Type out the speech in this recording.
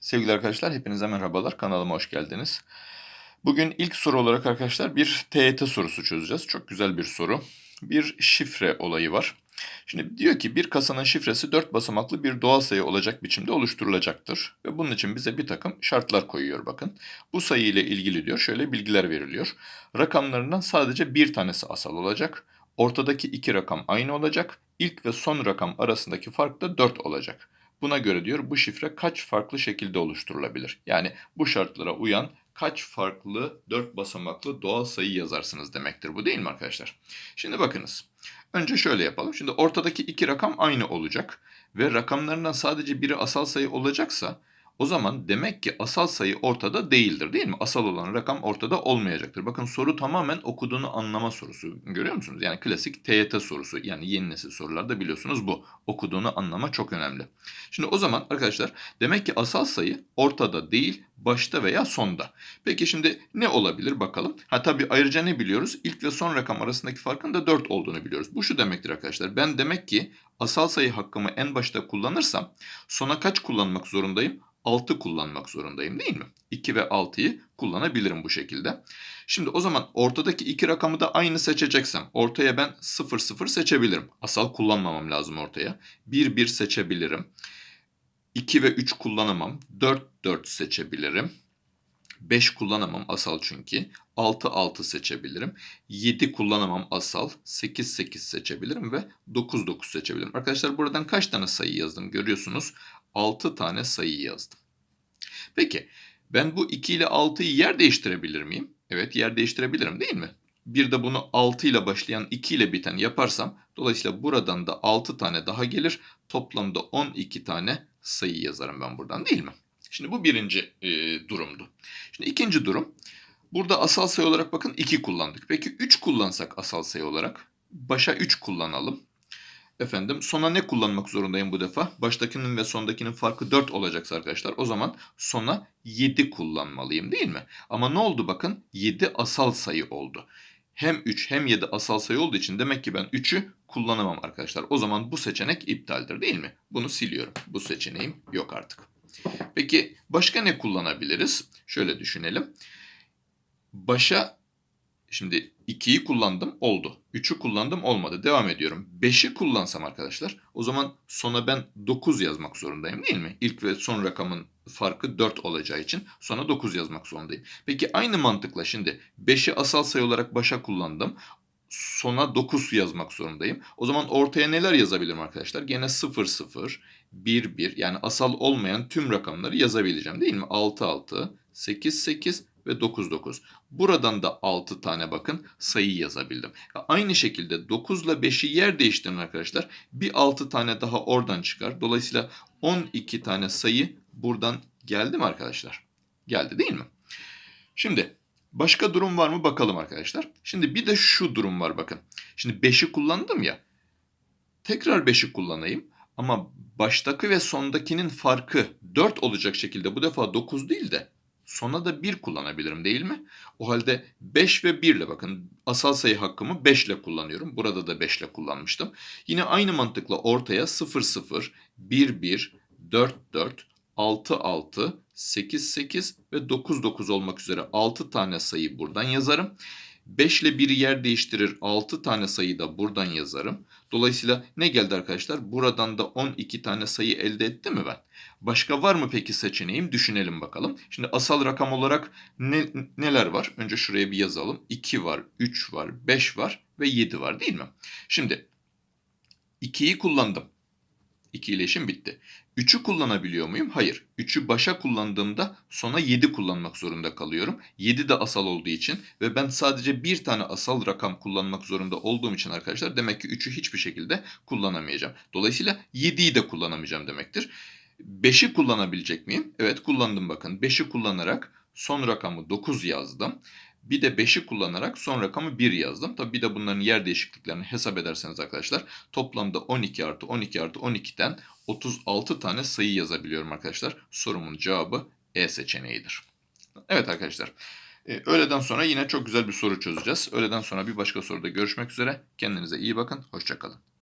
Sevgili arkadaşlar hepinize merhabalar. Kanalıma hoş geldiniz. Bugün ilk soru olarak arkadaşlar bir TYT sorusu çözeceğiz. Çok güzel bir soru. Bir şifre olayı var. Şimdi diyor ki bir kasanın şifresi 4 basamaklı bir doğal sayı olacak biçimde oluşturulacaktır. Ve bunun için bize bir takım şartlar koyuyor bakın. Bu sayı ile ilgili diyor şöyle bilgiler veriliyor. Rakamlarından sadece bir tanesi asal olacak. Ortadaki iki rakam aynı olacak. İlk ve son rakam arasındaki fark da 4 olacak. Buna göre diyor bu şifre kaç farklı şekilde oluşturulabilir? Yani bu şartlara uyan kaç farklı 4 basamaklı doğal sayı yazarsınız demektir bu değil mi arkadaşlar? Şimdi bakınız. Önce şöyle yapalım. Şimdi ortadaki iki rakam aynı olacak ve rakamlarından sadece biri asal sayı olacaksa o zaman demek ki asal sayı ortada değildir değil mi? Asal olan rakam ortada olmayacaktır. Bakın soru tamamen okuduğunu anlama sorusu. Görüyor musunuz? Yani klasik TYT sorusu. Yani yeni nesil sorularda biliyorsunuz bu. Okuduğunu anlama çok önemli. Şimdi o zaman arkadaşlar demek ki asal sayı ortada değil, başta veya sonda. Peki şimdi ne olabilir bakalım. Ha tabii ayrıca ne biliyoruz? İlk ve son rakam arasındaki farkın da 4 olduğunu biliyoruz. Bu şu demektir arkadaşlar. Ben demek ki asal sayı hakkımı en başta kullanırsam sona kaç kullanmak zorundayım? 6 kullanmak zorundayım değil mi? 2 ve 6'yı kullanabilirim bu şekilde. Şimdi o zaman ortadaki iki rakamı da aynı seçeceksem ortaya ben 0 0 seçebilirim. Asal kullanmamam lazım ortaya. 1 1 seçebilirim. 2 ve 3 kullanamam. 4 4 seçebilirim. 5 kullanamam asal çünkü. 6 6 seçebilirim. 7 kullanamam asal. 8 8 seçebilirim ve 9 9 seçebilirim. Arkadaşlar buradan kaç tane sayı yazdım görüyorsunuz. 6 tane sayı yazdım. Peki ben bu 2 ile 6'yı yer değiştirebilir miyim? Evet yer değiştirebilirim değil mi? Bir de bunu 6 ile başlayan 2 ile biten yaparsam dolayısıyla buradan da 6 tane daha gelir. Toplamda 12 tane sayı yazarım ben buradan değil mi? Şimdi bu birinci e, durumdu. Şimdi ikinci durum. Burada asal sayı olarak bakın 2 kullandık. Peki 3 kullansak asal sayı olarak başa 3 kullanalım. Efendim sona ne kullanmak zorundayım bu defa? Baştakinin ve sondakinin farkı 4 olacaksa arkadaşlar o zaman sona 7 kullanmalıyım değil mi? Ama ne oldu bakın 7 asal sayı oldu. Hem 3 hem 7 asal sayı olduğu için demek ki ben 3'ü kullanamam arkadaşlar. O zaman bu seçenek iptaldir değil mi? Bunu siliyorum. Bu seçeneğim yok artık. Peki başka ne kullanabiliriz? Şöyle düşünelim. Başa şimdi 2'yi kullandım oldu. 3'ü kullandım olmadı. Devam ediyorum. 5'i kullansam arkadaşlar o zaman sona ben 9 yazmak zorundayım değil mi? İlk ve son rakamın farkı 4 olacağı için sona 9 yazmak zorundayım. Peki aynı mantıkla şimdi 5'i asal sayı olarak başa kullandım. Sona 9 yazmak zorundayım. O zaman ortaya neler yazabilirim arkadaşlar? Gene 0 0, 1 1 yani asal olmayan tüm rakamları yazabileceğim değil mi? 6 6, 8 8 ve 9 9. Buradan da 6 tane bakın sayı yazabildim. Aynı şekilde 9 ile 5'i yer değiştirin arkadaşlar. Bir 6 tane daha oradan çıkar. Dolayısıyla 12 tane sayı buradan geldi mi arkadaşlar? Geldi değil mi? Şimdi başka durum var mı bakalım arkadaşlar. Şimdi bir de şu durum var bakın. Şimdi 5'i kullandım ya. Tekrar 5'i kullanayım. Ama baştaki ve sondakinin farkı 4 olacak şekilde bu defa 9 değil de Sona da 1 kullanabilirim değil mi? O halde 5 ve 1 ile bakın asal sayı hakkımı 5 ile kullanıyorum. Burada da 5 ile kullanmıştım. Yine aynı mantıkla ortaya 0 0, 1 1, 4 4, 6 6, 8 8 ve 9 9 olmak üzere 6 tane sayı buradan yazarım. 5 ile 1'i yer değiştirir 6 tane sayı da buradan yazarım. Dolayısıyla ne geldi arkadaşlar? Buradan da 12 tane sayı elde etti mi ben? Başka var mı peki seçeneğim? Düşünelim bakalım. Şimdi asal rakam olarak ne, neler var? Önce şuraya bir yazalım. 2 var, 3 var, 5 var ve 7 var değil mi? Şimdi 2'yi kullandım. 2 ile işim bitti. 3'ü kullanabiliyor muyum? Hayır. 3'ü başa kullandığımda sona 7 kullanmak zorunda kalıyorum. 7 de asal olduğu için ve ben sadece bir tane asal rakam kullanmak zorunda olduğum için arkadaşlar demek ki 3'ü hiçbir şekilde kullanamayacağım. Dolayısıyla 7'yi de kullanamayacağım demektir. 5'i kullanabilecek miyim? Evet kullandım bakın. 5'i kullanarak son rakamı 9 yazdım. Bir de 5'i kullanarak son rakamı 1 yazdım. Tabi bir de bunların yer değişikliklerini hesap ederseniz arkadaşlar toplamda 12 artı 12 artı 12'den 36 tane sayı yazabiliyorum arkadaşlar. Sorumun cevabı E seçeneğidir. Evet arkadaşlar. E, öğleden sonra yine çok güzel bir soru çözeceğiz. Öğleden sonra bir başka soruda görüşmek üzere. Kendinize iyi bakın. Hoşçakalın.